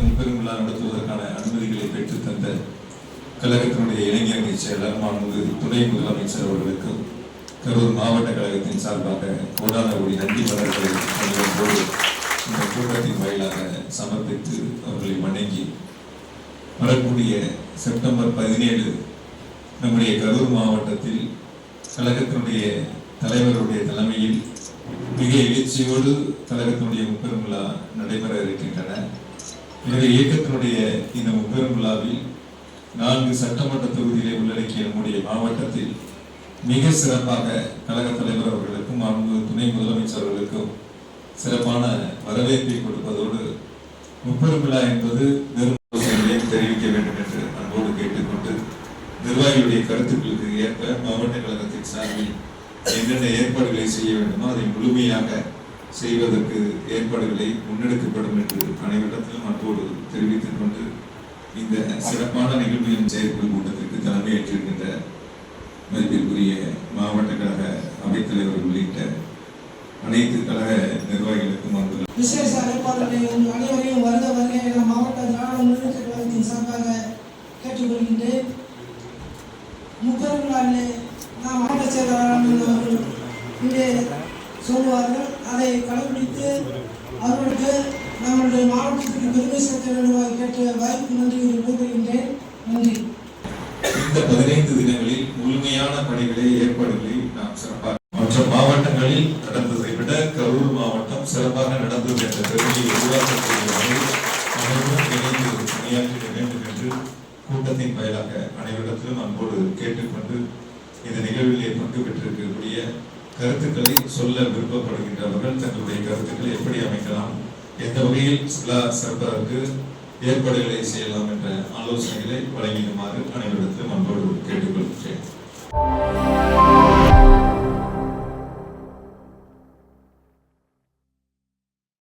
விழா நடத்துவதற்கான அனுமதிகளை பெற்றுத் தந்த கழகத்தினுடைய இளைஞரணி செயலர் மாண்பு துணை முதலமைச்சர் அவர்களுக்கும் கரூர் மாவட்ட கழகத்தின் சார்பாக கோடான கோடி நன்றி மலர்களை இந்த கூட்டத்தின் வாயிலாக சமர்ப்பித்து அவர்களை வணங்கி வரக்கூடிய செப்டம்பர் பதினேழு நம்முடைய கரூர் மாவட்டத்தில் கழகத்தினுடைய தலைவருடைய தலைமையில் மிக எழுச்சியோடு கழகத்தினுடைய முப்பெரும் விழா நடைபெற இருக்கின்றன. இந்த இயக்கத்தினுடைய இந்த முப்பெரும் விழாவில் நான்கு சட்டமன்ற தொகுதிகளை உள்ளடக்கிய நம்முடைய மாவட்டத்தில் மிக சிறப்பாக கழக தலைவர் அவர்களுக்கும் துணை முதலமைச்சர் அவர்களுக்கும் சிறப்பான வரவேற்பை கொடுப்பதோடு முப்பெரும் விழா என்பது வெறும் தெரிவிக்க வேண்டும் என்று அன்போடு கேட்டுக்கொண்டு நிர்வாகிகளுடைய கருத்துக்களுக்கு ஏற்ப மாவட்ட கழகத்தின் சார்பில் என்னென்ன ஏற்பாடுகளை செய்ய வேண்டுமோ அதை முழுமையாக செய்வதற்கு ஏற்பாடுகளை முன்னெடுக்கப்படும் என்று அனைவரிடத்திலும் அன்போடு தெரிவித்துக் கொண்டு இந்த சிறப்பான நிகழ்வின் செயற்குழு கூட்டத்திற்கு தலைமையேற்றிருக்கின்ற மதிப்பிற்குரிய மாவட்ட கழக அவைத்தலைவர் உள்ளிட்ட அனைத்து கழக நிர்வாகிகளுக்கும் அன்பு விசேஷ அனைவரையும் வருக வருகை என மாவட்ட திராவிட முன்னேற்ற கழகத்தின் சார்பாக கேட்டுக்கொள்கின்றேன். முப்பெரும் நாளிலே நாம் மாவட்ட செயலாளர் அவர்கள் இங்கே சொல்லுவார்கள். அதை கடைபிடித்து அவர்களுக்கு நம்முடைய மாவட்டத்திற்கு பெருமை சேர்க்க வேண்டுமாறு கேட்டு வாய்ப்பு நன்றி கூறுகின்றேன் நன்றி. இந்த பதினைந்து தினங்களில் முழுமையான பணிகளை ஏற்பாடுகளை நாம் சிறப்பாக மற்ற மாவட்டங்களில் நடந்ததை விட கரூர் மாவட்டம் சிறப்பாக நடந்தது என்ற பெருமையை உருவாக்கக்கூடிய வகையில் அனைவரும் இணைந்து பணியாற்றிட வேண்டும் என்று கூட்டத்தின் வாயிலாக அனைவரிடத்திலும் அன்போடு கேட்டுக்கொண்டு இந்த நிகழ்விலே பங்கு பெற்றிருக்கக்கூடிய கருத்துக்களை சொல்ல விருப்பப்படுகின்றவர்கள் தங்களுடைய கருத்துக்களை எப்படி அமைக்கலாம்? எந்த வகையில் சுற்றுலா சிறப்பதற்கு ஏற்பாடுகளை செய்யலாம் என்ற ஆலோசனைகளை வழங்கிடுமாறு அனைவரிடத்திலும்